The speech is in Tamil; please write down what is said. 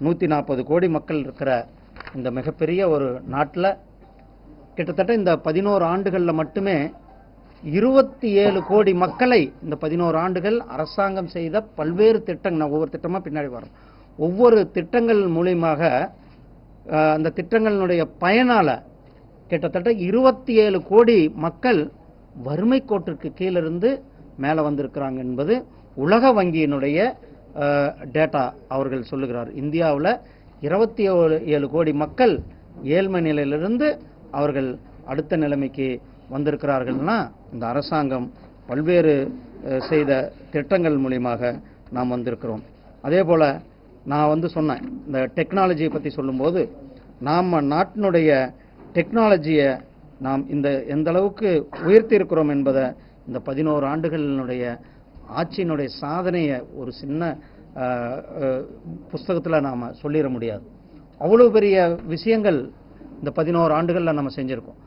நூற்றி நாற்பது கோடி மக்கள் இருக்கிற இந்த மிகப்பெரிய ஒரு நாட்டில் கிட்டத்தட்ட இந்த பதினோரு ஆண்டுகளில் மட்டுமே இருபத்தி ஏழு கோடி மக்களை இந்த பதினோரு ஆண்டுகள் அரசாங்கம் செய்த பல்வேறு திட்டங்கள் நான் ஒவ்வொரு திட்டமாக பின்னாடி வரோம் ஒவ்வொரு திட்டங்கள் மூலியமாக அந்த திட்டங்களினுடைய பயனால கிட்டத்தட்ட இருபத்தி ஏழு கோடி மக்கள் வறுமை கோட்டிற்கு கீழிருந்து மேலே வந்திருக்கிறாங்க என்பது உலக வங்கியினுடைய டேட்டா அவர்கள் சொல்லுகிறார். இந்தியாவில் இருபத்தி ஏழு ஏழு கோடி மக்கள் ஏழ்மை நிலையிலிருந்து அவர்கள் அடுத்த நிலைமைக்கு வந்திருக்கிறார்கள்னா இந்த அரசாங்கம் பல்வேறு செய்த திட்டங்கள் மூலியமாக நாம் வந்திருக்கிறோம். அதே போல் நான் வந்து சொன்னேன் இந்த டெக்னாலஜியை பற்றி சொல்லும்போது நாம் நாட்டினுடைய டெக்னாலஜியை நாம் இந்த எந்த அளவுக்கு உயர்த்தி இருக்கிறோம் என்பதை இந்த பதினோரு ஆண்டுகளினுடைய ஆட்சியினுடைய சாதனையை ஒரு சின்ன புஸ்தகத்தில் நாம் சொல்லிட முடியாது. அவ்வளோ பெரிய விஷயங்கள் இந்த பதினோரு ஆண்டுகளில் நம்ம செஞ்சுருக்கோம்.